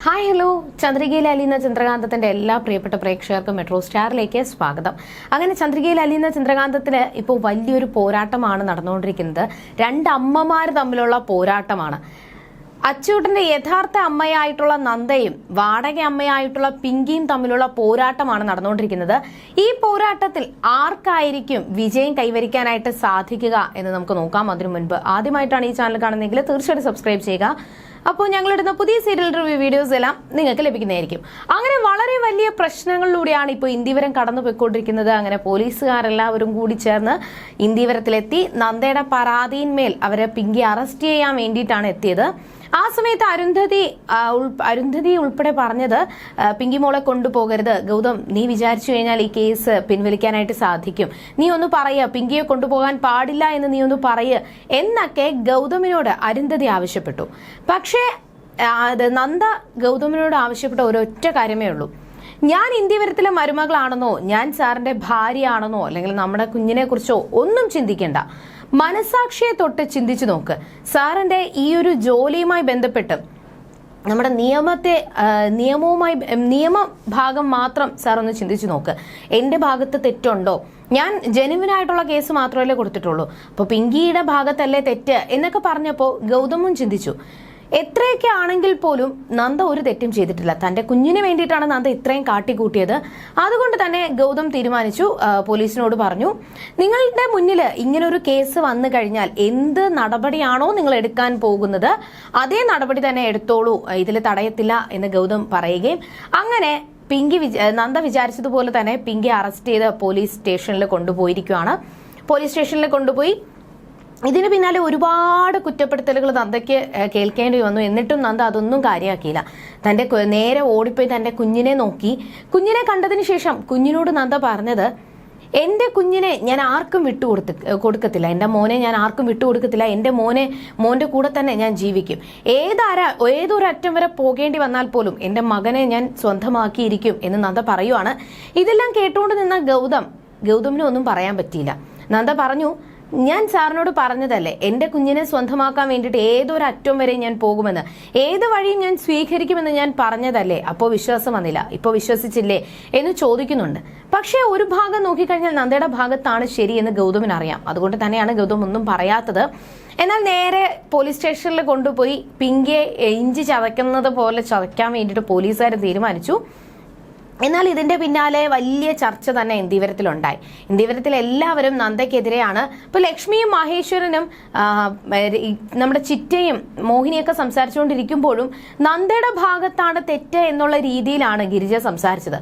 Hi hello ചന്ദ്രികയിൽ അലിയുന്ന ചന്ദ്രകാന്തത്തിന്റെ എല്ലാ പ്രിയപ്പെട്ട പ്രേക്ഷകർക്കും മെട്രോ സ്റ്റാറിലേക്ക് സ്വാഗതം. അങ്ങനെ ചന്ദ്രികയിൽ അലിയുന്ന ചന്ദ്രകാന്തത്തിന് ഇപ്പോൾ വലിയൊരു പോരാട്ടമാണ് നടന്നുകൊണ്ടിരിക്കുന്നത്. രണ്ട് അമ്മമാർ തമ്മിലുള്ള പോരാട്ടമാണ്. അച്ചൂട്ടന്റെ യഥാർത്ഥ അമ്മയായിട്ടുള്ള നന്ദയും വാടക അമ്മയായിട്ടുള്ള പിങ്കിയും തമ്മിലുള്ള പോരാട്ടമാണ് നടന്നുകൊണ്ടിരിക്കുന്നത്. ഈ പോരാട്ടത്തിൽ ആർക്കായിരിക്കും വിജയം കൈവരിക്കാനായിട്ട് സാധിക്കുക എന്ന് നമുക്ക് നോക്കാം. അതിനു മുൻപ് ആദ്യമായിട്ടാണ് ഈ ചാനൽ കാണുന്നതെങ്കിൽ തീർച്ചയായിട്ടും സബ്സ്ക്രൈബ് ചെയ്യുക. അപ്പോൾ ഞങ്ങളിടുന്ന പുതിയ സീരിയൽ റിവ്യൂ വീഡിയോസ് എല്ലാം നിങ്ങൾക്ക് ലഭിക്കുന്നതായിരിക്കും. അങ്ങനെ വളരെ വലിയ പ്രശ്നങ്ങളിലൂടെയാണ് ഇപ്പോൾ ഇന്ത്യവരം കടന്നു പോയിക്കൊണ്ടിരിക്കുന്നത് അങ്ങനെ പോലീസുകാരെല്ലാവരും കൂടി ചേർന്ന് ഇന്ത്യവരത്തിലെത്തി നന്ദയുടെ പരാതിയിന്മേൽ അവരെ പിങ്കി അറസ്റ്റ് ചെയ്യാൻ വേണ്ടിയിട്ടാണ് എത്തിയത്. ആ സമയത്ത് അരുന്ധതി അരുന്ധതി ഉൾപ്പെടെ പറഞ്ഞത് പിങ്കി മോളെ കൊണ്ടുപോകരുത്. ഗൗതം നീ വിചാരിച്ചു കഴിഞ്ഞാൽ ഈ കേസ് പിൻവലിക്കാനായിട്ട് സാധിക്കും. നീ ഒന്ന് പറയുക പിങ്കിയെ കൊണ്ടുപോകാൻ പാടില്ല എന്ന് നീ ഒന്ന് പറയ എന്നൊക്കെ ഗൗതമിനോട് അരുന്ധതി ആവശ്യപ്പെട്ടു. പക്ഷേ അത് നന്ദ ഗൗതമിനോട് ആവശ്യപ്പെട്ട ഒരൊറ്റ കാര്യമേ ഉള്ളൂ. ഞാൻ ഇന്ത്യവരത്തിലെ മരുമകളാണെന്നോ ഞാൻ സാറിന്റെ ഭാര്യയാണെന്നോ അല്ലെങ്കിൽ നമ്മുടെ കുഞ്ഞിനെ കുറിച്ചോ ഒന്നും ചിന്തിക്കേണ്ട. മനസാക്ഷിയെ തൊട്ട് ചിന്തിച്ചു നോക്ക്. സാറിന്റെ ഈ ഒരു ജോലിയുമായി ബന്ധപ്പെട്ട് നമ്മുടെ നിയമത്തെ നിയമവുമായി നിയമ ഭാഗം മാത്രം സാർ ഒന്ന് ചിന്തിച്ചു നോക്ക്. എന്റെ ഭാഗത്ത് തെറ്റുണ്ടോ? ഞാൻ ജനുവിനായിട്ടുള്ള കേസ് മാത്രമല്ലേ കൊടുത്തിട്ടുള്ളൂ. അപ്പോൾ പിങ്കിയുടെ ഭാഗത്തല്ലേ തെറ്റ് എന്നൊക്കെ പറഞ്ഞപ്പോൾ ഗൗതമും ചിന്തിച്ചു. എത്രയൊക്കെ ആണെങ്കിൽ പോലും നന്ദ ഒരു തെറ്റും ചെയ്തിട്ടില്ല. തന്റെ കുഞ്ഞിന് വേണ്ടിയിട്ടാണ് നന്ദ ഇത്രയും കാട്ടിക്കൂട്ടിയത്. അതുകൊണ്ട് തന്നെ ഗൗതം തീരുമാനിച്ചു പോലീസിനോട് പറഞ്ഞു നിങ്ങളുടെ മുന്നിൽ ഇങ്ങനൊരു കേസ് വന്നു കഴിഞ്ഞാൽ എന്ത് നടപടിയാണോ നിങ്ങൾ എടുക്കാൻ പോകുന്നത് അതേ നടപടി തന്നെ എടുത്തോളൂ. ഇതിൽ തടയത്തില്ല എന്ന് ഗൗതം പറയുകയും അങ്ങനെ പിങ്കി നന്ദ വിചാരിച്ചതുപോലെ തന്നെ പിങ്കി അറസ്റ്റ് ചെയ്ത് പോലീസ് സ്റ്റേഷനിൽ കൊണ്ടുപോയിരിക്കുകയാണ്. പോലീസ് സ്റ്റേഷനിൽ കൊണ്ടുപോയി. ഇതിന് പിന്നാലെ ഒരുപാട് കുറ്റപ്പെടുത്തലുകൾ നന്ദയ്ക്ക് കേൾക്കേണ്ടി വന്നു. എന്നിട്ടും നന്ദ അതൊന്നും കാര്യമാക്കിയില്ല തന്റെ നേരെ ഓടിപ്പോയി തന്റെ കുഞ്ഞിനെ നോക്കി. കുഞ്ഞിനെ കണ്ടതിന് ശേഷം കുഞ്ഞിനോട് നന്ദ പറഞ്ഞത് എന്റെ കുഞ്ഞിനെ ഞാൻ ആർക്കും വിട്ടുകൊടുത്ത് കൊടുക്കത്തില്ല. എന്റെ മോനെ ഞാൻ ആർക്കും വിട്ടു വിട്ടുകൊടുക്കത്തില്ല എന്റെ മോനെ മോന്റെ കൂടെ തന്നെ ഞാൻ ജീവിക്കും. ഏതാര ഏതൊരറ്റം വരെ പോകേണ്ടി വന്നാൽ പോലും എന്റെ മകനെ ഞാൻ സ്വന്തമാക്കിയിരിക്കും എന്ന് നന്ദ പറയുവാണ്. ഇതെല്ലാം കേട്ടുകൊണ്ട് നിന്ന ഗൗതം ഗൗതമിന് ഒന്നും പറയാൻ പറ്റിയില്ല. നന്ദ പറഞ്ഞു ഞാൻ സാറിനോട് പറഞ്ഞതല്ലേ എന്റെ കുഞ്ഞിനെ സ്വന്തമാക്കാൻ വേണ്ടിട്ട് ഏതൊരു അറ്റം വരെ ഞാൻ പോകുമെന്ന്. ഏത് വഴിയും ഞാൻ സ്വീകരിക്കുമെന്ന് ഞാൻ പറഞ്ഞതല്ലേ? അപ്പോൾ വിശ്വാസം വന്നില്ല. ഇപ്പോൾ വിശ്വസിച്ചില്ലേ എന്ന് ചോദിക്കുന്നുണ്ട്. പക്ഷേ ഒരു ഭാഗം നോക്കിക്കഴിഞ്ഞാൽ നന്ദയുടെ ഭാഗത്താണ് ശരിയെന്ന് ഗൗതമിന് അറിയാം. അതുകൊണ്ട് തന്നെയാണ് ഗൗതം ഒന്നും പറയാത്തത്. എന്നാൽ നേരെ പോലീസ് സ്റ്റേഷനിൽ കൊണ്ടുപോയി പിങ്കിയെ ഇഞ്ചി ചതയ്ക്കുന്നത് പോലെ ചതയ്ക്കാൻ വേണ്ടിയിട്ട് പോലീസുകാർ തീരുമാനിച്ചു. എന്നാൽ ഇതിന്റെ പിന്നാലെ വലിയ ചർച്ച തന്നെ ഇന്ത്യവരത്തിലുണ്ടായി ഇന്ത്യവരത്തിൽ എല്ലാവരും നന്ദയ്ക്കെതിരെയാണ്. ഇപ്പൊ ലക്ഷ്മിയും മഹേശ്വരനും നമ്മുടെ ചിറ്റയും മോഹിനിയൊക്കെ സംസാരിച്ചുകൊണ്ടിരിക്കുമ്പോഴും നന്ദയുടെ ഭാഗത്താണ് തെറ്റ് എന്നുള്ള രീതിയിലാണ് ഗിരിജ സംസാരിച്ചത്.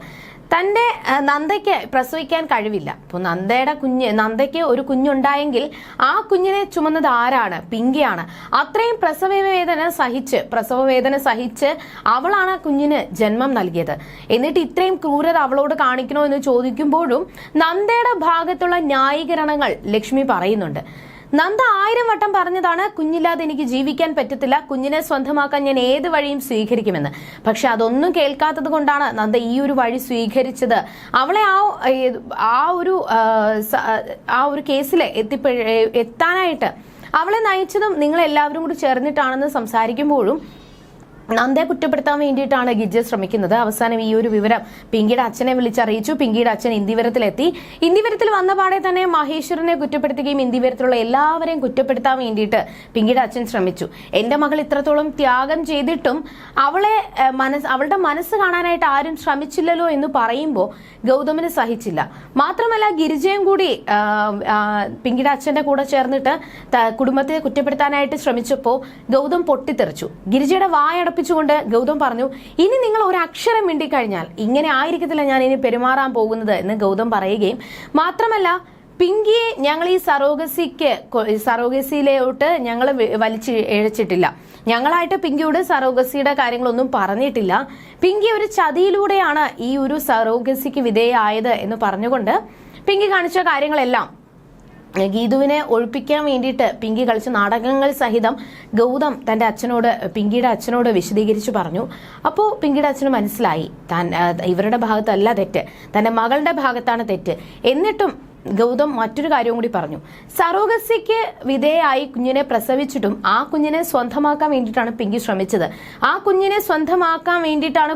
തന്റെ ആ, നന്ദയ്ക്ക് പ്രസവിക്കാൻ കഴിവില്ല. അപ്പോൾ നന്ദയുടെ കുഞ്ഞ് നന്ദയ്ക്ക് ഒരു കുഞ്ഞുണ്ടായെങ്കിൽ ആ കുഞ്ഞിനെ ചുമന്നത് ആരാണ്? പിങ്കിയാണ്. അത്രയും പ്രസവ വേദന സഹിച്ച് പ്രസവ വേദന സഹിച്ച് അവളാണ് ആ കുഞ്ഞിന് ജന്മം നൽകിയത്. എന്നിട്ട് ഇത്രയും ക്രൂരത അവളോട് കാണിക്കണോ എന്ന് ചോദിക്കുമ്പോഴും നന്ദയുടെ ഭാഗത്തുള്ള ന്യായീകരണങ്ങൾ ലക്ഷ്മി പറയുന്നുണ്ട്. നന്ദ ആയിരം വട്ടം പറഞ്ഞതാണ് കുഞ്ഞില്ലാതെ എനിക്ക് ജീവിക്കാൻ പറ്റത്തില്ല. കുഞ്ഞിനെ സ്വന്തമാക്കാൻ ഞാൻ ഏത് വഴിയും സ്വീകരിക്കുമെന്ന്. പക്ഷെ അതൊന്നും കേൾക്കാത്തത് കൊണ്ടാണ് നന്ദ ഈ ഒരു വഴി സ്വീകരിച്ചത്. അവളെ ആ ആ ഒരു ആ, ഒരു കേസിൽ എത്തിപ്പെ എത്താനായിട്ട് അവളെ നയിച്ചതും നിങ്ങൾ എല്ലാവരും കൂടി ചേർന്നിട്ടാണെന്ന് സംസാരിക്കുമ്പോഴും നന്ദയെ കുറ്റപ്പെടുത്താൻ വേണ്ടിയിട്ടാണ് ഗിജ ശ്രമിക്കുന്നത്. അവസാനം ഈ ഒരു വിവരം പിങ്കിയുടെ അച്ഛനെ വിളിച്ചറിയിച്ചു. പിങ്കിയുടെ അച്ഛൻ ഇന്ദിവരത്തിലെത്തി. ഇന്ദിവരത്തിൽ വന്ന പാടെ തന്നെ മഹേശ്വരനെ കുറ്റപ്പെടുത്തുകയും ഇന്ദിവരത്തിലുള്ള എല്ലാവരെയും കുറ്റപ്പെടുത്താൻ വേണ്ടിയിട്ട് പിങ്കിയുടെ അച്ഛൻ ശ്രമിച്ചു. എന്റെ മകൾ ഇത്രത്തോളം ത്യാഗം ചെയ്തിട്ടും അവളെ മനസ് അവളുടെ മനസ്സ് കാണാനായിട്ട് ആരും ശ്രമിച്ചില്ലല്ലോ എന്ന് പറയുമ്പോൾ ഗൗതമന് സഹിച്ചില്ല. മാത്രമല്ല ഗിരിജയും കൂടി പിങ്കിയുടെ അച്ഛന്റെ കൂടെ ചേർന്നിട്ട് കുടുംബത്തെ കുറ്റപ്പെടുത്താനായിട്ട് ശ്രമിച്ചപ്പോൾ ഗൗതം പൊട്ടിത്തെറിച്ചു. ഗിരിജയുടെ വായടപ്പിച്ചുകൊണ്ട് ഗൗതം പറഞ്ഞു ഇനി നിങ്ങൾ ഒരു അക്ഷരം മിണ്ടിക്കഴിഞ്ഞാൽ ഇങ്ങനെ ആയിരിക്കത്തില്ല ഞാൻ ഇനി പെരുമാറാൻ പോകുന്നത് എന്ന് ഗൗതം പറയുകയും മാത്രമല്ല പിങ്കിയെ ഞങ്ങൾ ഈ സറോഗസിക്ക് സറോഗസിയിലോട്ട് ഞങ്ങൾ വലിച്ചു ഇഴച്ചിട്ടില്ല ഞങ്ങളായിട്ട് പിങ്കിയോട് സറോഗസിയുടെ കാര്യങ്ങളൊന്നും പറഞ്ഞിട്ടില്ല. പിങ്കി ഒരു ചതിയിലൂടെയാണ് ഈ ഒരു സറോഗസിക്ക് വിധേയമായത് എന്ന് പറഞ്ഞുകൊണ്ട് പിങ്കി കാണിച്ച കാര്യങ്ങളെല്ലാം ഗീതുവിനെ ഒഴിപ്പിക്കാൻ വേണ്ടിയിട്ട് പിങ്കി കളിച്ച നാടകങ്ങൾ സഹിതം ഗൗതം തന്റെ അച്ഛനോട് പിങ്കിയുടെ അച്ഛനോട് വിശദീകരിച്ചു പറഞ്ഞു. അപ്പോൾ പിങ്കിയുടെ അച്ഛന് മനസ്സിലായി താൻ ഇവരുടെ ഭാഗത്തല്ല തെറ്റ് തന്റെ മകളുടെ ഭാഗത്താണ് തെറ്റ്. എന്നിട്ടും ഗൗതം മറ്റൊരു കാര്യവും കൂടി പറഞ്ഞു. സറോഗസിക്ക് വിധേയായി കുഞ്ഞിനെ പ്രസവിച്ചിട്ടും ആ കുഞ്ഞിനെ സ്വന്തമാക്കാൻ വേണ്ടിയിട്ടാണ് പിങ്കി ശ്രമിച്ചത്. ആ കുഞ്ഞിനെ സ്വന്തമാക്കാൻ വേണ്ടിയിട്ടാണ്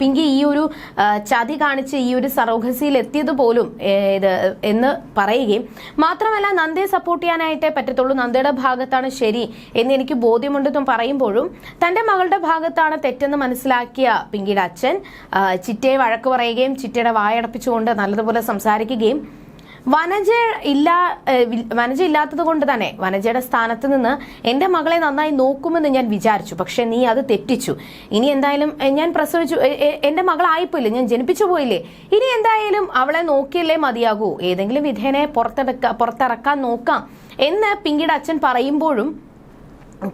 പിങ്കി ഈ ഒരു ചതി കാണിച്ച് ഈ ഒരു സറോഗസിയിൽ എത്തിയത് പോലും ഇത് എന്ന് പറയുകയും മാത്രമല്ല നന്ദയെ സപ്പോർട്ട് ചെയ്യാനായിട്ടേ പറ്റത്തുള്ളൂ. നന്ദയുടെ ഭാഗത്താണ് ശരി എന്ന് എനിക്ക് ബോധ്യമുണ്ടെന്നും പറയുമ്പോഴും തന്റെ മകളുടെ ഭാഗത്താണ് തെറ്റെന്ന് മനസ്സിലാക്കിയ പിങ്കിയുടെ അച്ഛൻ ചിറ്റയെ വഴക്ക് പറയുകയും ചിറ്റയുടെ വായടപ്പിച്ചുകൊണ്ട് നല്ലതുപോലെ സംസാരിക്കുകയും വനജ ഇല്ല വനജ ഇല്ലാത്തത് കൊണ്ട് തന്നെ വനജയുടെ സ്ഥാനത്ത് നിന്ന് എന്റെ മകളെ നന്നായി നോക്കുമെന്ന് ഞാൻ വിചാരിച്ചു. പക്ഷെ നീ അത് തെറ്റിച്ചു. ഇനി എന്തായാലും ഞാൻ പ്രസവിച്ചു എന്റെ മകളായിപ്പോയില്ലേ? ഞാൻ ജനിപ്പിച്ചു പോയില്ലേ? ഇനി എന്തായാലും അവളെ നോക്കിയല്ലേ മതിയാകൂ. ഏതെങ്കിലും വിധേനെ പുറത്തെടുക്ക പുറത്തിറക്കാൻ നോക്കാം എന്ന് പിങ്കിയുടെ അച്ഛൻ പറയുമ്പോഴും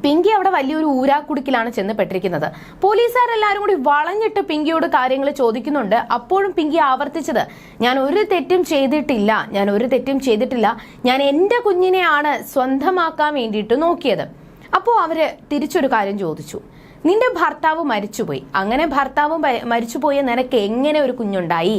പിങ്കി അവിടെ വലിയൊരു ഊരാക്കുടുക്കിലാണ് ചെന്ന് പെട്ടിരിക്കുന്നത് പോലീസുകാരെല്ലാരും കൂടി വളഞ്ഞിട്ട് പിങ്കിയോട് കാര്യങ്ങൾ ചോദിക്കുന്നുണ്ട്. അപ്പോഴും പിങ്കി ആവർത്തിച്ചത് ഞാൻ ഒരു തെറ്റും ചെയ്തിട്ടില്ല ഞാൻ ഒരു തെറ്റും ചെയ്തിട്ടില്ല ഞാൻ എന്റെ കുഞ്ഞിനെയാണ് സ്വന്തമാക്കാൻ വേണ്ടിയിട്ട് നോക്കിയത്. അപ്പോൾ അവർ തിരിച്ചൊരു കാര്യം ചോദിച്ചു. നിന്റെ ഭർത്താവ് മരിച്ചുപോയി. അങ്ങനെ ഭർത്താവ് മരിച്ചുപോയ നിനക്ക് എങ്ങനെ ഒരു കുഞ്ഞുണ്ടായി?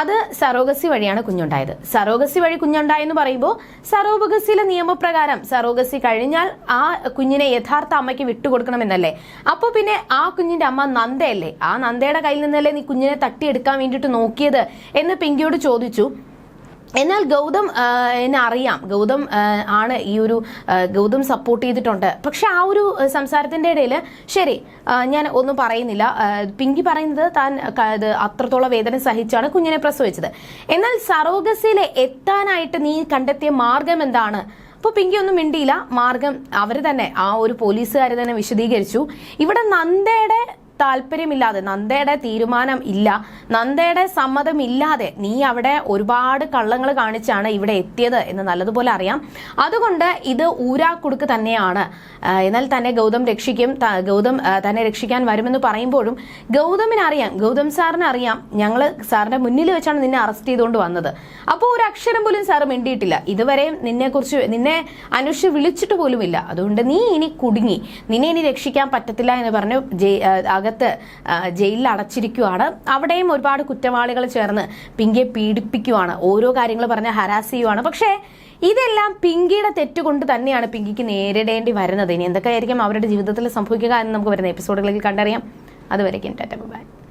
അത് സറോഗസി വഴിയാണ് കുഞ്ഞുണ്ടായത്. സറോഗസി വഴി കുഞ്ഞുണ്ടായെന്ന് പറയുമ്പോൾ സറോഗസിയിലെ നിയമപ്രകാരം സറോഗസി കഴിഞ്ഞാൽ ആ കുഞ്ഞിനെ യഥാർത്ഥ അമ്മയ്ക്ക് വിട്ടുകൊടുക്കണമെന്നല്ലേ? അപ്പോൾ പിന്നെ ആ കുഞ്ഞിന്റെ അമ്മ നന്ദയല്ലേ? ആ നന്ദയുടെ കയ്യിൽ നിന്നല്ലേ നീ കുഞ്ഞിനെ തട്ടിയെടുക്കാൻ വേണ്ടിയിട്ട് നോക്കിയത് എന്ന് പിങ്കിയോട് ചോദിച്ചു. എന്നാൽ ഗൗതം അറിയാം. ഗൗതം ആണ് ഈ ഒരു ഗൗതം സപ്പോർട്ട് ചെയ്തിട്ടുണ്ട്. പക്ഷെ ആ ഒരു സംസാരത്തിന്റെ ഇടയിൽ ശരി ഞാൻ ഒന്നും പറയുന്നില്ല. പിങ്കി പറയുന്നത് താൻ അത്രത്തോളം വേദന സഹിച്ചാണ് കുഞ്ഞിനെ പ്രസവിച്ചത്. എന്നാൽ സറോഗസിയിലെ എത്താനായിട്ട് നീ കണ്ടെത്തിയ മാർഗം എന്താണ്? അപ്പോൾ പിങ്കി ഒന്നും മിണ്ടിയില്ല. മാർഗം അവർ തന്നെ ആ ഒരു പോലീസുകാർ തന്നെ വിശദീകരിച്ചു. ഇവിടെ നന്ദയുടെ താല്പര്യമില്ലാതെ നന്ദയുടെ തീരുമാനം ഇല്ല. നന്ദയുടെ സമ്മതം ഇല്ലാതെ നീ അവിടെ ഒരുപാട് കള്ളങ്ങൾ കാണിച്ചാണ് ഇവിടെ എത്തിയത് എന്ന് നല്ലതുപോലെ അറിയാം. അതുകൊണ്ട് ഇത് ഊരാക്കുടുക്ക് തന്നെയാണ്. എന്നാൽ തന്നെ ഗൗതം രക്ഷിക്കും ഗൗതം തന്നെ രക്ഷിക്കാൻ വരുമെന്ന് പറയുമ്പോഴും ഗൗതമിന് അറിയാം ഗൗതം സാറിന് അറിയാം ഞങ്ങൾ സാറിന്റെ മുന്നിൽ വെച്ചാണ് നിന്നെ അറസ്റ്റ് ചെയ്തുകൊണ്ട് വന്നത്. അപ്പോൾ ഒരു അക്ഷരം പോലും സാർ മിണ്ടിയിട്ടില്ല. ഇതുവരെയും നിന്നെ കുറിച്ച് നിന്നെ അനുഷ് വിളിച്ചിട്ട് പോലുമില്ല. അതുകൊണ്ട് നീ ഇനി കുടുങ്ങി. നിന്നെ ഇനി രക്ഷിക്കാൻ പറ്റത്തില്ല എന്ന് പറഞ്ഞു ആ, ജയിലിൽ അടച്ചിരിക്കുവാണ്. അവിടെയും ഒരുപാട് കുറ്റവാളികൾ ചേർന്ന് പിങ്കിയെ പീഡിപ്പിക്കുവാണ്. ഓരോ കാര്യങ്ങൾ പറഞ്ഞ് ഹരാസ് ചെയ്യുവാണ്. പക്ഷേ ഇതെല്ലാം പിങ്കിയുടെ തെറ്റുകൊണ്ട് തന്നെയാണ് പിങ്കിക്ക് നേരിടേണ്ടി വരുന്നത്. ഇനി എന്തൊക്കെയായിരിക്കും അവരുടെ ജീവിതത്തിൽ സംഭവിക്കുക എന്ന് നമുക്ക് വരുന്ന എപ്പിസോഡുകളിൽ കണ്ടറിയാം. അതുവരേക്കും ടാറ്റ ബൈ.